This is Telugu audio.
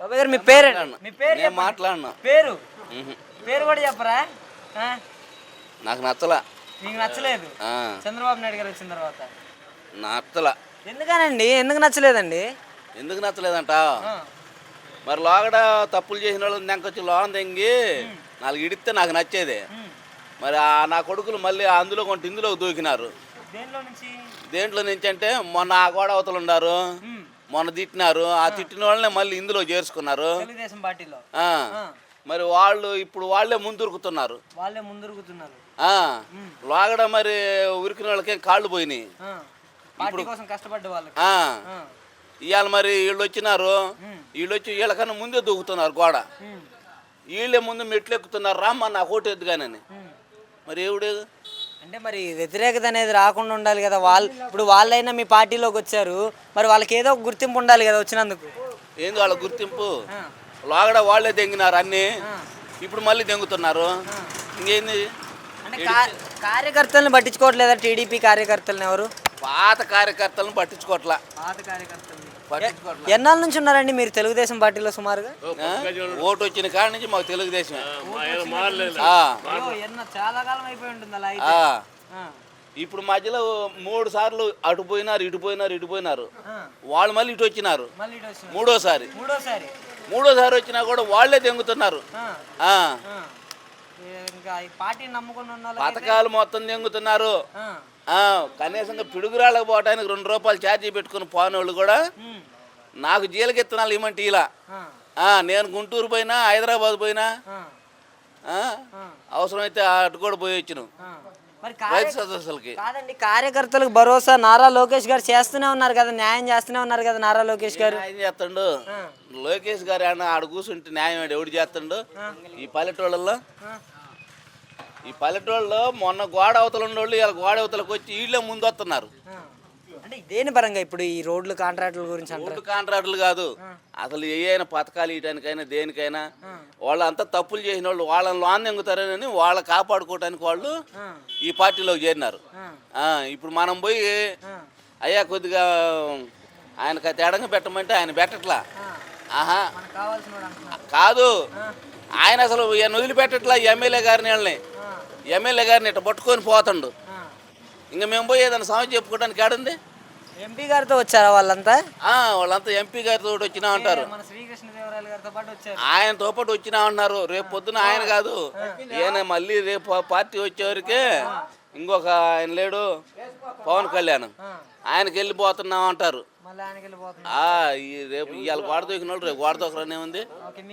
బాబాయ్ గారు మీ పేరు మీ పేరు నేను. మాట్లాడినా? పేరు. పేరు కూడా చెప్పరా? నాకు నచ్చలా. మీకు నచ్చలేదు? చంద్రబాబు నాయుడు గారు వచ్చిన తర్వాత? నచ్చలా. ఎందుకనండి? ఎందుకు నచ్చలేదండి? ఎందుకు నచ్చలేదంట. మరి లోగడ తప్పులు చేసిన వాళ్ళు నెంకొచ్చి లోన్ తెంగి నాలుగు ఇడితే నాకు నచ్చేది. మరి ఆ నా కొడుకులు మళ్ళీ అందులో కొంత ఇందులో దూకినారు. దేంట్లో నుంచి అంటే మొన్న ఆ గోడ అవతలు ఉన్నారు. మొన్న తిట్టినారు. ఆ తిట్టిన వాళ్ళనే మళ్ళీ ఇందులో చేర్చుకున్నారు. తెలుగుదేశం పార్టీలో. ఆ, ఆ. మరి వాళ్ళు ఇప్పుడు వాళ్ళే ముందురుకుతున్నారు. వాళ్ళే ముందురుగుతున్నారు ఆ, లోగడ మరి ఉరికిన వాళ్ళకేం కాళ్ళు పోయినాయి. ఆ. పార్టీ కోసం కష్టపడ్డ వాళ్ళకి. ఆ, ఆ. ఇవాళ మరి వీళ్ళు వచ్చినారు. వీళ్ళు వచ్చి వీళ్ళకన్నా ముందే దూకుతున్నారు గోడ. ఉమ్. వీళ్ళే ముందు మెట్లు ఎక్కుతున్నారు రామ్మ నాకు ఓటు ఎద్దుగానని ఉమ్. మరి ఎవడు? అంటే మరి వ్యతిరేకత అనేది రాకుండా ఉండాలి కదా. వాళ్ళు ఇప్పుడు వాళ్ళైనా మీ పార్టీలోకి వచ్చారు. మరి వాళ్ళకి ఏదో ఒక గుర్తింపు ఉండాలి కదా వచ్చినందుకు. ఏంది వాళ్ళ గుర్తింపు. లోగడ వాళ్ళే దెంగినారు అన్నీ. ఇప్పుడు మళ్ళీ దెంగుతున్నారు. ఇంకేంది? అంటే కార్యకర్తలను పట్టించుకోవట్లేదా టీడీపీ కార్యకర్తలను ఎవరు? పాత కార్యకర్తలను పట్టించుకోవట్లా. పాత కార్యకర్తలు ఎన్నాళ్ళ నుంచి ఉన్నారండి మీరు తెలుగుదేశం పార్టీలో సుమారుగా? ఓటు వచ్చిన కాడ నుంచి మాకు తెలుగుదేశం అయ్యో, ఎన్న చాలా కాలం అయిపోయి ఉంటుంది అలా అయితే? ఆ. ఇప్పుడు మధ్యలో మూడు సార్లు అటు పోయినారు ఇటు పోయినారు ఇటు పోయినారు. వాళ్ళు మళ్ళీ ఇటు వచ్చినారు. మళ్ళీ ఇటు వచ్చిన మూడోసారి. మూడోసారి. మూడోసారి వచ్చినా కూడా వాళ్ళే దెంగుతున్నారు. పథకాలు మొత్తం దెంగుతున్నారు. కనీసంగా పిడుగురాళ్ళకు పోవడానికి రెండు రూపాయలు ఛార్జీ పెట్టుకుని పోనోళ్ళు కూడా. నాకు జీలకెత్తనాలు ఇమ్మంటే ఇలా ఆ. ఆ, నేను గుంటూరు పోయినా హైదరాబాద్ పోయినా ఆ. ఆ, ఆ. అవసరమైతే అటు కూడా పోయి వచ్చును కాదండి కార్యకర్తలకు భరోసా నారా లోకేష్ గారు చేస్తూనే ఉన్నారు కదా న్యాయం చేస్తూనే ఉన్నారు కదా నారా లోకేష్ గారు ఆయన చేస్తాడు. లోకేష్ గారు ఆడ కూర్చుంటే న్యాయం ఎవడు చేస్తాడు ఈ పల్లెటూళ్ళల్లో ఆ. ఈ పల్లెటూళ్ళలో మొన్న గోడ అవతల ఉన్నోళ్ళు ఇలా గోడ అవతలకు వచ్చి వీళ్ళే ముందు వస్తున్నారు. అంటే దేని పరంగా ఇప్పుడు ఈ రోడ్లు కాంట్రాక్టుల గురించి అంటారు రోడ్డు కాంట్రాక్టులు కాదు అసలు ఏ అయినా పథకాలు ఇవ్వడానికైనా దేనికైనా వాళ్ళు అంతా తప్పులు చేసిన వాళ్ళు వాళ్ళని లోన్ ఎంగుతారని వాళ్ళ కాపాడుకోవడానికి వాళ్ళు. ఈ పార్టీలోకి చేరినారు ఆ. ఇప్పుడు మనం పోయి. అయ్యా కొద్దిగా ఆయనకు తేడంగా పెట్టమంటే ఆయన పెట్టట్లా. ఆహా కాదు. ఆయన అసలు ఈయన వదిలిపెట్టట్లా ఎమ్మెల్యే గారిని వాళ్ళని. ఎమ్మెల్యే గారిని ఇట్ట పట్టుకొని పోతుండు. ఇంకా మేము పోయి ఏదైనా సమస్య చెప్పుకోవడానికి ఏడుంది ఎంపీ గారితో వచ్చారా వాళ్ళంతా? ఆ, వాళ్ళంతా ఎంపీ గారితో వచ్చినా అంటారు. ఆయనతో పాటు వచ్చినా అంటున్నారు రేపు పొద్దున ఆయన కాదు. ఈయన మళ్ళీ రేపు పార్టీ వచ్చేవరకే ఇంకొక ఆయన లేడు పవన్ కళ్యాణ్. ఆయనకి వెళ్ళిపోతున్నాం అంటారు. రేపు ఇవాళ గోడ దూకిన రేపు గోడ దూకరనే ఉంది.